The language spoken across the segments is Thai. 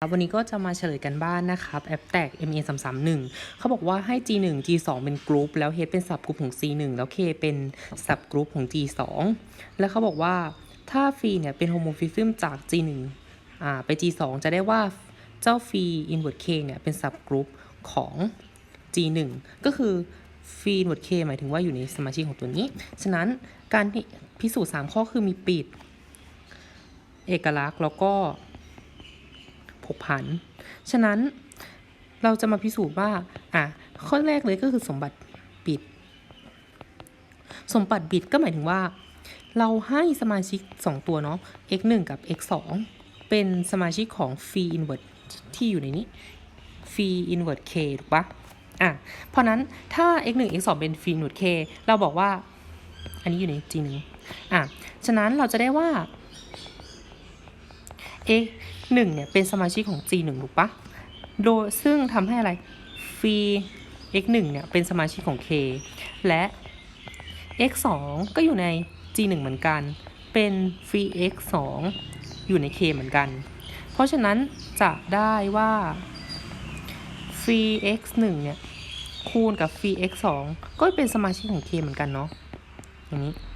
วันนี้ก็จะมาเฉลยกันบ้านนะครับแอปแตก MA 3 3 1เขาบอกว่าให้ G 1 G 2เป็นกรุ๊ปแล้ว H เป็นสับกรุ๊ปของ C 1แล้ว K เป็นสับกรุ๊ปของ G 2แล้วเขาบอกว่าถ้าฟีเนี่ยเป็นโฮโมฟิซึมจาก G 1อ่าไป G 2จะได้ว่าเจ้าฟีอินเวอร์ K เคเนี่ยเป็นสับกรุ๊ปของ G 1ก็คือฟีอินเวอร์ K หมายถึงว่าอยู่ในสมาชิกของตัวนี้ ฉะนั้นการที่พิสูจน์ 3 ข้อคือมีปิด เอกลักษณ์แล้วก็ ผกผัน ฉะนั้นเราจะมาพิสูจน์ว่า อะ ข้อแรกเลยก็คือสมบัติบิด สมบัติบิดก็หมายถึงว่า เราให้สมาชิก 2 ตัวเนาะ x 1กับ x 2เป็นสมาชิกของฟรีอินเวอร์ที่อยู่ในนี้ฟรีอินเวอร์ k ถูกปะอะ เพราะนั้นถ้า x 1 x 2เป็นฟรีอินเวอร์ k เราบอกว่า อันนี้อยู่ใน g 1อะ ฉะนั้นเราจะได้ว่า x หนึ่งเนี่ยเป็นสมาชิกของ g หนึ่งถูกปะโดยซึ่งทำให้อะไรฟี x หนึ่งเนี่ยเป็นสมาชิกของ k และ x สองก็อยู่ใน g หนึ่งเหมือนกัน เป็นฟี x สองอยู่ใน k เหมือนกัน เพราะฉะนั้นจะได้ว่าฟี x หนึ่งเนี่ยคูณกับฟี x สองก็เป็นสมาชิกของ k เหมือนกันเนาะอย่างนี้อ่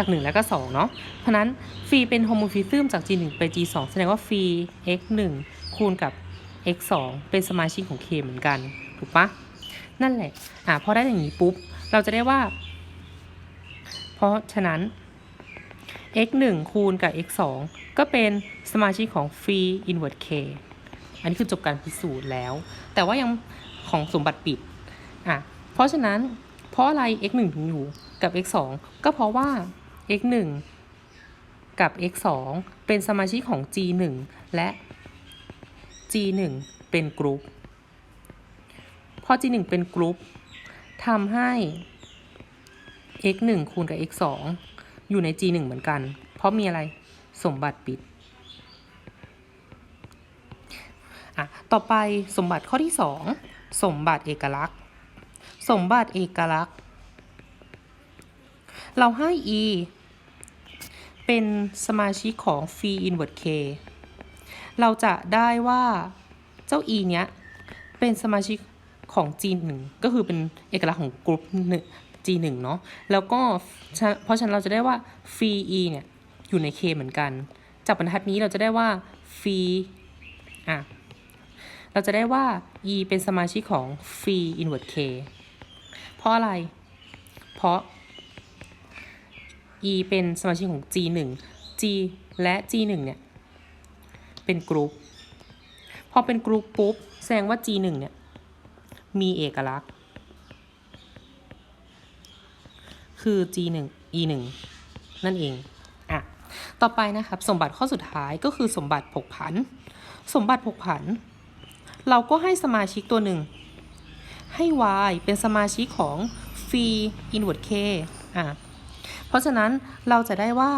จาก 1 แล้วก็ 2 เนาะ เพราะนั้นฟีเป็นโฮโมฟิซึมจาก G1 ไป G2 แสดงว่าฟี x 1 คูณกับ x 2 เป็นสมาชิกของ K เหมือนกัน ถูกปะนั่นแหละ อะพอได้อย่างนี้ปุ๊บ เราจะได้ว่า เพราะฉะนั้น x 1 คูณกับ x 2 ก็เป็นสมาชิกของฟีอินเวอร์ k อันนี้คือจบการพิสูจน์แล้ว แต่ว่ายังของสมบัติปิด อะ เพราะฉะนั้น เพราะอะไร x 1 ถึงอยู่กับ x 2 ก็เพราะว่า x 1กับ x 2เป็นสมาชิกของ g 1และ g 1เป็นกรุ๊ป พอ g 1เป็นกรุ๊ปทำให้ x 1คูณกับ x 2อยู่ใน g 1เหมือนกัน เพราะมีอะไรสมบัติปิดอะต่อไปสมบัติข้อที่ 2 สมบัติเอกลักษณ์ สมบัติเอกลักษณ์ เราให้ e เป็นสมาชิกของฟรีอินเวอร์ k เราจะได้ว่าเจ้า e เนี้ยเป็นสมาชิกของ g 1ก็คือเป็นเอกลักษณ์ของกลุ่มหนึ่ง g 1เนาะแล้วก็เพราะฉะนั้นเราจะได้ว่าฟรี e เนี่ยอยู่ใน k เหมือนกัน จากบรรทัดนี้เราจะได้ว่าฟรีอะเราจะได้ว่า e เป็นสมาชิกของฟรีอินเวอร์ k เพราะอะไร เพราะ e เป็นสมาชิกของ g 1 g และ g 1 เนี่ยเป็นกรุ๊ปพอเป็นกรุ๊ปปุ๊บแสดงว่า g 1 เนี่ยมีเอกลักษณ์ คือ g 1 e 1 นั่นเองอะต่อไปนะครับสมบัติข้อสุดท้ายก็คือสมบัติผกผัน สมบัติผกผัน เราก็ให้สมาชิกตัวหนึ่ง ให้ y เป็นสมาชิกของฟรีอินเวอร์ k อะ เพราะฉะนั้นเราจะได้ว่า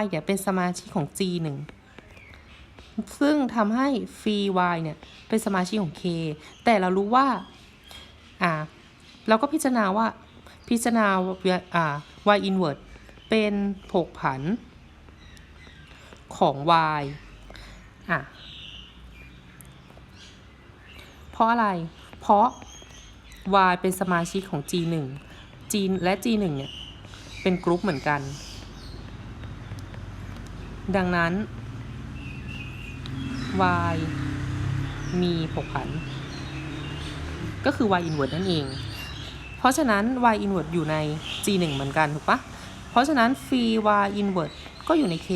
y เนี่ยเป็นสมาชิกของ g 1ซึ่งทำให้ฟรี y เนี่ยเป็นสมาชิกของ k แต่เรารู้ว่าอ่าเราก็พิจารณาว่าพิจารณาอ่า y inverse เป็นผกผันของ y อะ เพราะอะไร เพราะ y เป็นสมาชิกของ g 1 g และ g 1 เนี่ยเป็นกรุ๊ปเหมือนกัน ดังนั้น y มีผกผัน ก็คือ y inverse นั่นเอง เพราะฉะนั้น y inverse อยู่ใน g 1 เหมือนกันถูกปะเพราะฉะนั้นฟรี y inverse ก็อยู่ใน k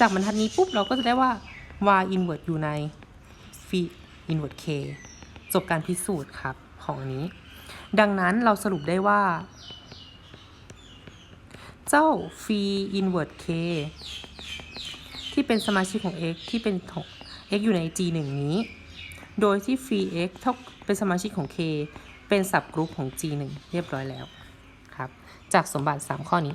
จากบรรทัดนี้ปุ๊บเราก็จะได้ว่า y inverse อยู่ในฟรี inverse k จบการพิสูจน์ครับของอันนี้ ดังนั้นเราสรุปได้ว่า เจ้าฟีอินเวอร์ k ที่เป็นสมาชิกของ x ที่เป็นของ x อยู่ใน g 1 นี้ โดยที่ฟรี x เท่าเป็นสมาชิกของ k เป็นสับกรุ๊ปของ g 1 เรียบร้อยแล้วครับ จากสมบัติ 3 ข้อนี้